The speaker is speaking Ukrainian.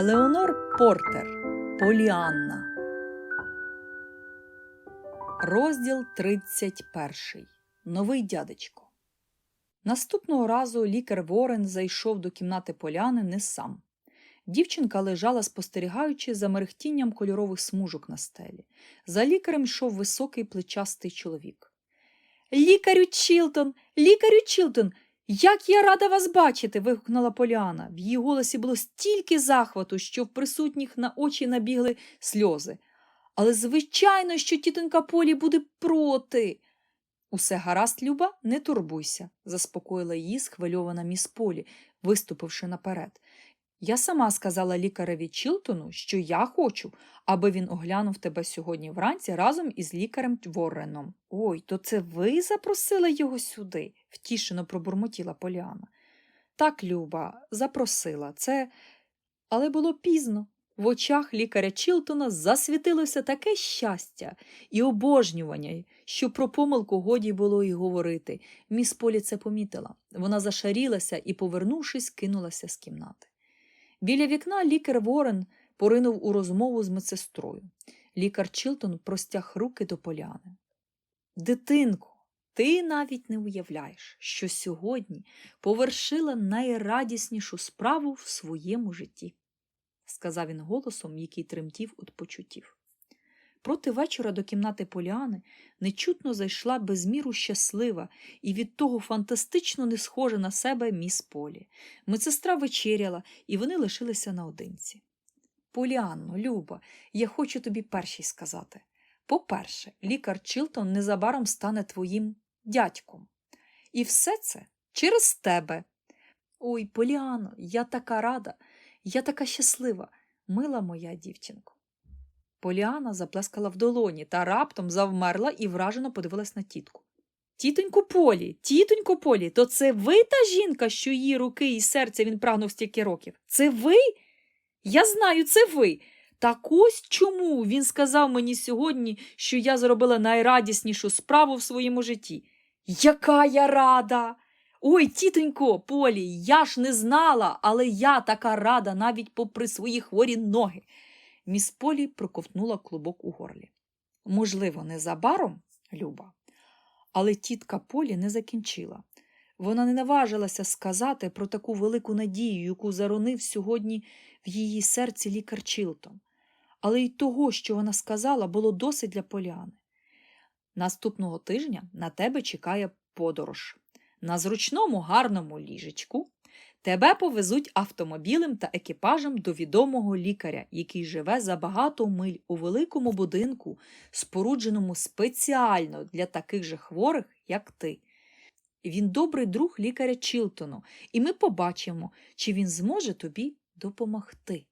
Елеонор Портер Поліанна. Розділ 31. Новий дядечко. Наступного разу лікар Ворен зайшов до кімнати Поляни не сам. Дівчинка лежала, спостерігаючи за мерехтінням кольорових смужок на стелі. За лікарем йшов високий плечастий чоловік. Лікарю Чілтон, лікарю Чілтон, як я рада вас бачити. вигукнула Поліана. В її голосі було стільки захвату, що в присутніх на очі набігли сльози. Але, звичайно, що тітонька Полі буде проти. Усе гаразд, Люба, не турбуйся, заспокоїла її схвильована міс Полі, виступивши наперед. Я сама сказала лікареві Чілтону, що я хочу, аби він оглянув тебе сьогодні вранці разом із лікарем Ворреном. Ой, то це ви запросили його сюди? втішено пробурмотіла Поліана. Так, Люба, запросила. Це. Але було пізно. В очах лікаря Чілтона засвітилося таке щастя і обожнювання, що про помилку годі було й говорити. Міс Полі це помітила. Вона зашарілася і, повернувшись, кинулася з кімнати. Біля вікна лікар Ворен поринув у розмову з медсестрою. Лікар Чілтон простяг руки до поляни. Дитинко, ти навіть не уявляєш, що сьогодні повершила найрадіснішу справу в своєму житті, сказав він голосом, який тремтів від почуттів. Проти вечора до кімнати Поліани нечутно зайшла безміру щаслива і від того фантастично не схожа на себе міс Полі. Медсестра вечеряла, і вони лишилися наодинці. Поліанно, Люба, я хочу тобі першій сказати. По-перше, лікар Чілтон незабаром стане твоїм дядьком. І все це через тебе. Ой, Поліано, я така рада, я така щаслива, мила моя дівчинко. Поліана заплескала в долоні та раптом завмерла і вражено подивилась на тітку. Тітонько Полі, тітонько Полі, то це ви та жінка, що її руки і серця він прагнув стільки років? Це ви? Я знаю, це ви. Так ось чому він сказав мені сьогодні, що я зробила найрадіснішу справу в своєму житті. Яка я рада! Ой, тітонько, Полі, я ж не знала, але я така рада навіть попри свої хворі ноги. Міс Полі проковтнула клубок у горлі. Можливо, незабаром, Люба, але тітка Полі не закінчила. Вона не наважилася сказати про таку велику надію, яку заронив сьогодні в її серці лікар Чілтон. Але й того, що вона сказала, було досить для Поліани. Наступного тижня на тебе чекає подорож. На зручному гарному ліжечку тебе повезуть автомобілем та екіпажем до відомого лікаря, який живе за багато миль у великому будинку, спорудженому спеціально для таких же хворих, як ти. Він добрий друг лікаря Чілтону, і ми побачимо, чи він зможе тобі допомогти.